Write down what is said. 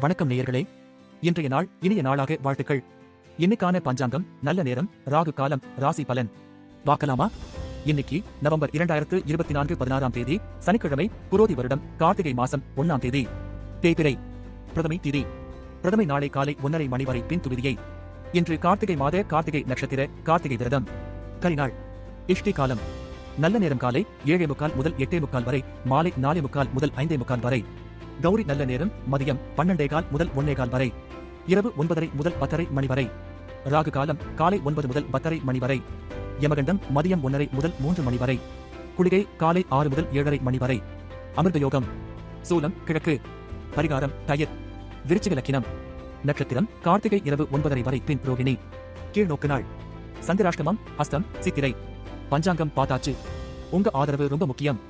வணக்கம் நேயர்களே. இன்றைய நாள் இனிய நாளாக வாழ்த்துக்கள். இன்னைக்கான பஞ்சாங்கம் நல்ல நேரம் ராகு காலம் ராசி பலன். பார்க்கலாமா? இன்னைக்கு நவம்பர் இரண்டாயிரத்து இருபத்தி நான்கு பதினாறாம் தேதி சனிக்கிழமை புரோதி வருடம் கார்த்திகை மாசம் ஒன்னாம் தேதி. தேய்பிரை பிரதமை திதி. பிரதமை நாளை காலை ஒன்னரை மணி வரை பின் துவிதியை இன்று கார்த்திகை மாத கார்த்திகை நட்சத்திர கார்த்திகை விரதம். கரிநாள் இஷ்டி காலம். நல்ல நேரம் காலை ஏழே முக்கால் முதல் எட்டே முக்கால் வரை மாலை நாலே முக்கால் முதல் ஐந்தே முக்கால் வரை. கௌரி நல்ல நேரம் மதியம் பன்னெண்டே கால் முதல் ஒன்னே கால் வரை. இரவு ஒன்பதரை முதல் பத்தரை மணி வரை. ராகு காலம் காலை ஒன்பது முதல் பத்தரை மணி வரை. யமகண்டம் மதியம் ஒன்னரை முதல் மூன்று மணி வரை. குளிகை காலை ஆறு முதல் ஏழரை மணி வரை. அமிர்த யோகம் சூலம் கிழக்கு. பரிகாரம் டயர் விருச்சிக லக்கினம். நட்சத்திரம் கார்த்திகை இரவு ஒன்பதரை வரை பின் ரோகிணி. கீழ்நோக்கு நாள். சந்திராஷ்டமம் ஹஸ்தம் சித்திரை. பஞ்சாங்கம் பார்த்தாச்சு உங்க ஆதரவு ரொம்ப முக்கியம்.